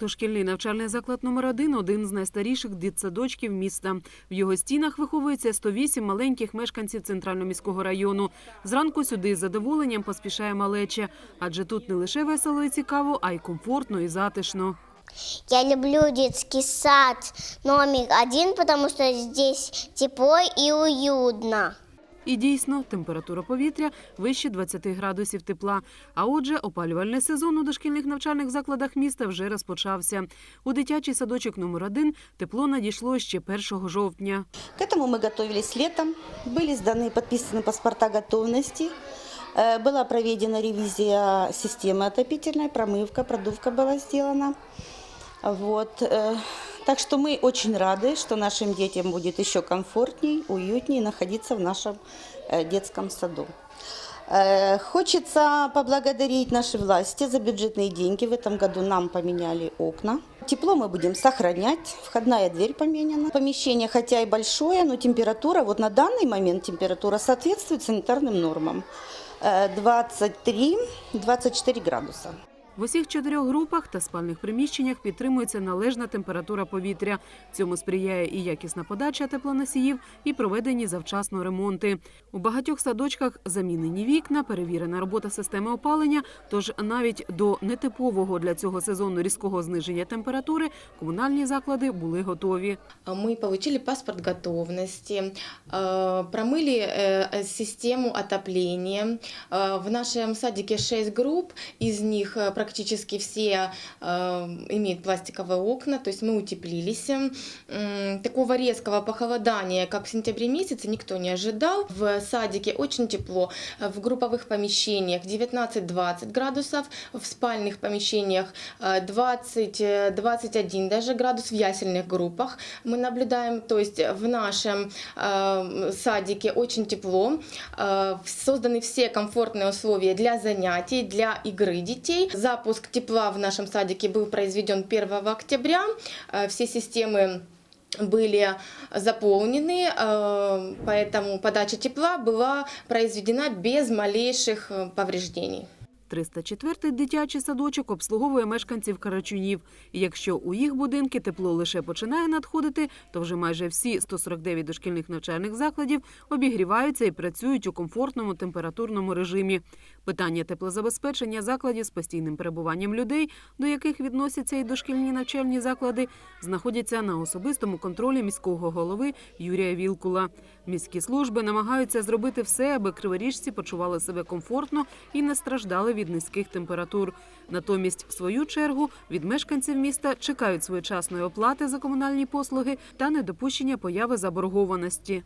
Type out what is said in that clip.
Дошкільний навчальний заклад номер 1 один з найстаріших дитсадочків міста. В його стінах виховується 108 маленьких мешканців центрально-міського району. Зранку сюди з задоволенням поспішає малеча, адже тут не лише весело і цікаво, а й комфортно і затишно. Я люблю детский сад номер один, потому что здесь тепло и уютно. І дійсно, температура повітря вище 20 градусів тепла. А отже, опалювальний сезон у дошкільних навчальних закладах міста вже розпочався. У дитячий садочок номер 1 тепло надійшло ще 1 жовтня. К этому мы готовились летом, были сданы и подписаны паспорта готовности, Э, была проведена ревизия системы отопительной, промывка, продувка была сделана. Вот. э, Так что мы очень рады, что нашим детям будет еще комфортней, уютней находиться в нашем э, детском саду. Э, Хочется поблагодарить наши власти за бюджетные деньги. В этом году нам поменяли окна. Тепло мы будем сохранять. Входная дверь поменяна. Помещение хотя и большое, но температура, вот на данный момент температура соответствует санитарным нормам. Э, 23-24 градуса. В усіх чотирьох групах та спальних приміщеннях підтримується належна температура повітря. Цьому сприяє і якісна подача теплоносіїв, і проведені завчасно ремонти. У багатьох садочках замінені вікна, перевірена робота системи опалення. Тож навіть до нетипового для цього сезону різкого зниження температури комунальні заклади були готові. Мы получили паспорт готовности, э, промыли э, систему отопления. Э, В нашем садике 6 групп, из них э, практически все э, имеют пластиковые окна, то есть мы утеплились. Такого резкого похолодания, как в сентябре месяце, никто не ожидал. В садике очень тепло, э, в групповых помещениях 19-20 градусов, в спальных помещениях э, 20-21 даже градус в ясельных группах. Мы наблюдаем, то есть в нашем э, садике очень тепло, э, созданы все комфортные условия для занятий, для игры детей. Запуск тепла в нашем садике был произведен 1 октября. Э, Все системы были заполнены, э, поэтому подача тепла была произведена без малейших э, повреждений. 304-й дитячий садочок обслуговує мешканців Карачунів. Якщо у їх будинки тепло лише починає надходити, то вже майже всі 149 дошкільних навчальних закладів обігріваються і працюють у комфортному температурному режимі. Питання теплозабезпечення закладів з постійним перебуванням людей, до яких відносяться і дошкільні навчальні заклади, знаходяться на особистому контролі міського голови Юрія Вілкула. Міські служби намагаються зробити все, аби криворіжці почували себе комфортно і не страждали від низьких температур. Натомість, в свою чергу, від мешканців міста чекають своєчасної оплати за комунальні послуги та недопущення появи заборгованості.